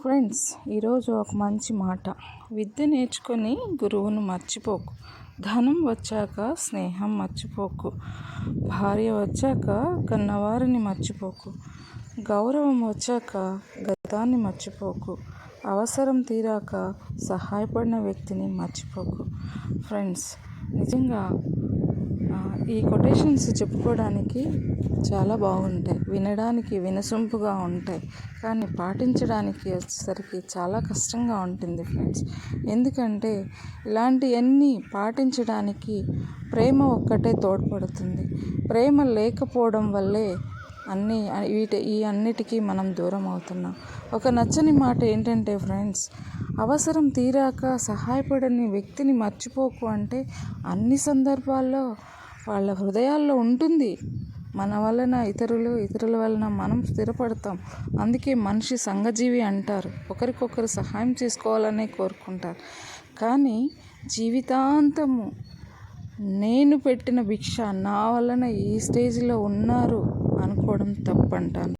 Friends ఈరోజు ఒక మంచి మాట. విద్య నేర్చుకొని గురువును మర్చిపోకు. ధనం వచ్చాక స్నేహం మర్చిపోకు. భార్య వచ్చాక కన్నవారిని మర్చిపోకు. గౌరవం వచ్చాక గతాన్ని మర్చిపోకు. అవసరం తీరాక సహాయపడిన వ్యక్తిని మర్చిపోకు. ఫ్రెండ్స్ నిజంగా ఈ కొటేషన్స్ చెప్పుకోవడానికి చాలా బాగుంటాయి. వినడానికి వినసొంపుగా ఉంటాయి. కానీ పాటించడానికి వచ్చేసరికి చాలా కష్టంగా ఉంటుంది ఫ్రెండ్స్. ఎందుకంటే ఇలాంటివన్నీ పాటించడానికి ప్రేమ ఒక్కటే తోడ్పడుతుంది. ప్రేమ లేకపోవడం వల్లే అన్నీ వీటి ఈ అన్నిటికీ మనం దూరం అవుతున్నాం. ఒక నచ్చని మాట ఏంటంటే ఫ్రెండ్స్ అవసరం తీరాక సహాయపడని వ్యక్తిని మర్చిపోకు అంటే అన్ని సందర్భాల్లో వాళ్ళ హృదయాల్లో ఉంటుంది. మన వలన ఇతరులు ఇతరుల వలన మనం స్థిరపడతాం. అందుకే మనిషి సంఘజీవి అంటారు. ఒకరికొకరు సహాయం చేసుకోవాలనే కోరుకుంటారు. కానీ జీవితాంతము నేను పెట్టిన భిక్ష నా వలన ఈ స్టేజ్లో ఉన్నారు అనుకోవడం తప్పంటాను.